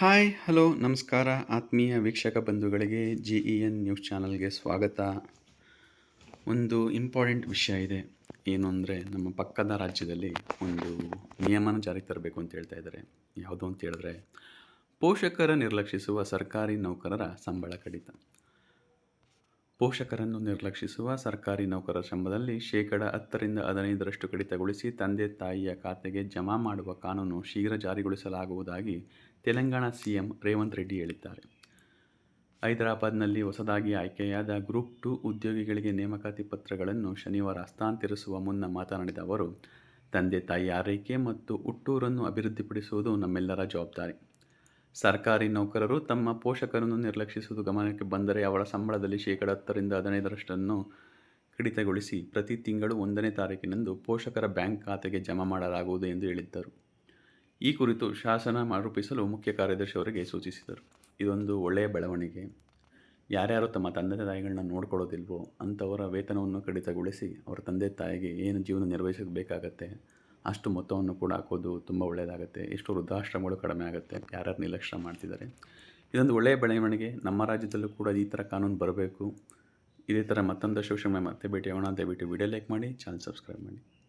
Hi, hello, ನಮಸ್ಕಾರ, ಆತ್ಮೀಯ ವೀಕ್ಷಕ ಬಂಧುಗಳಿಗೆ ಜಿ ಇ ಎನ್ ನ್ಯೂಸ್ ಚಾನಲ್ಗೆ ಸ್ವಾಗತ. ಒಂದು ಇಂಪಾರ್ಟೆಂಟ್ ವಿಷಯ ಇದೆ. ಏನು ಅಂದರೆ ನಮ್ಮ ಪಕ್ಕದ ರಾಜ್ಯದಲ್ಲಿ ಒಂದು ನಿಯಮನ ಜಾರಿಗೆ ತರಬೇಕು ಅಂತ ಹೇಳ್ತಾ ಇದ್ದಾರೆ. ಯಾವುದು ಅಂತ ಹೇಳಿದ್ರೆ, ಪೋಷಕರ ನಿರ್ಲಕ್ಷಿಸುವ ಸರ್ಕಾರಿ ನೌಕರರ ಸಂಬಳ ಕಡಿತ. ಪೋಷಕರನ್ನು ನಿರ್ಲಕ್ಷಿಸುವ ಸರ್ಕಾರಿ ನೌಕರರ ಸಂಬಳದಲ್ಲಿ ಶೇಕಡ ಹತ್ತರಿಂದ ಹದಿನೈದರಷ್ಟು ಕಡಿತಗೊಳಿಸಿ ತಂದೆ ತಾಯಿಯ ಖಾತೆಗೆ ಜಮಾ ಮಾಡುವ ಕಾನೂನು ಶೀಘ್ರ ಜಾರಿಗೊಳಿಸಲಾಗುವುದಾಗಿ ತೆಲಂಗಾಣ ಸಿಎಂ ರೇವಂತ್ ರೆಡ್ಡಿ ಹೇಳಿದ್ದಾರೆ. ಹೈದರಾಬಾದ್ನಲ್ಲಿ ಹೊಸದಾಗಿ ಆಯ್ಕೆಯಾದ ಗ್ರೂಪ್ ಟು ಉದ್ಯೋಗಿಗಳಿಗೆ ನೇಮಕಾತಿ ಪತ್ರಗಳನ್ನು ಶನಿವಾರ ಹಸ್ತಾಂತರಿಸುವ ಮುನ್ನ ಮಾತನಾಡಿದ ಅವರು, ತಂದೆ ತಾಯಿ ಆರೈಕೆ ಮತ್ತು ಹುಟ್ಟೂರನ್ನು ಅಭಿವೃದ್ಧಿಪಡಿಸುವುದು ನಮ್ಮೆಲ್ಲರ ಜವಾಬ್ದಾರಿ. ಸರ್ಕಾರಿ ನೌಕರರು ತಮ್ಮ ಪೋಷಕರನ್ನು ನಿರ್ಲಕ್ಷಿಸುವುದು ಗಮನಕ್ಕೆ ಬಂದರೆ ಅವಳ ಸಂಬಳದಲ್ಲಿ ಶೇಕಡ ಹತ್ತರಿಂದ ಹದಿನೈದರಷ್ಟನ್ನು ಕಡಿತಗೊಳಿಸಿ ಪ್ರತಿ ತಿಂಗಳು ಒಂದನೇ ತಾರೀಕಿನಂದು ಪೋಷಕರ ಬ್ಯಾಂಕ್ ಖಾತೆಗೆ ಜಮಾ ಮಾಡಲಾಗುವುದು ಎಂದು ಹೇಳಿದ್ದರು. ಈ ಕುರಿತು ಶಾಸನ ರೂಪಿಸಲು ಮುಖ್ಯ ಕಾರ್ಯದರ್ಶಿ ಅವರಿಗೆ ಸೂಚಿಸಿದರು. ಇದೊಂದು ಒಳ್ಳೆಯ ಬೆಳವಣಿಗೆ. ಯಾರ್ಯಾರು ತಮ್ಮ ತಂದೆ ತಾಯಿಗಳನ್ನ ನೋಡ್ಕೊಳ್ಳೋದಿಲ್ವೋ ಅಂಥವರ ವೇತನವನ್ನು ಕಡಿತಗೊಳಿಸಿ ಅವರ ತಂದೆ ತಾಯಿಗೆ ಏನು ಜೀವನ ನಿರ್ವಹಿಸಬೇಕಾಗತ್ತೆ? ಅಷ್ಟು ಮೊತ್ತವನ್ನು ಕೂಡ ಹಾಕೋದು ತುಂಬ ಒಳ್ಳೆಯದಾಗುತ್ತೆ. ಎಷ್ಟು ವೃದ್ಧಾಶ್ರಮಗಳು ಕಡಿಮೆ ಆಗುತ್ತೆ. ಯಾರ್ಯಾರು ನಿರ್ಲಕ್ಷ್ಯ ಮಾಡ್ತಿದ್ದಾರೆ. ಇದೊಂದು ಒಳ್ಳೆಯ ಬೆಳವಣಿಗೆ. ನಮ್ಮ ರಾಜ್ಯದಲ್ಲೂ ಕೂಡ ಈ ಥರ ಕಾನೂನು ಬರಬೇಕು. ಇದೇ ಥರ ಮತ್ತೊಂದು ಸೋಷಲ್ ಮತ್ತೆ ಭೇಟಿ ಆಗೋಣ ದಯವಿಟ್ಟು ವಿಡಿಯೋ ಲೈಕ್ ಮಾಡಿ, ಚಾನಲ್ ಸಬ್ಸ್ಕ್ರೈಬ್ ಮಾಡಿ.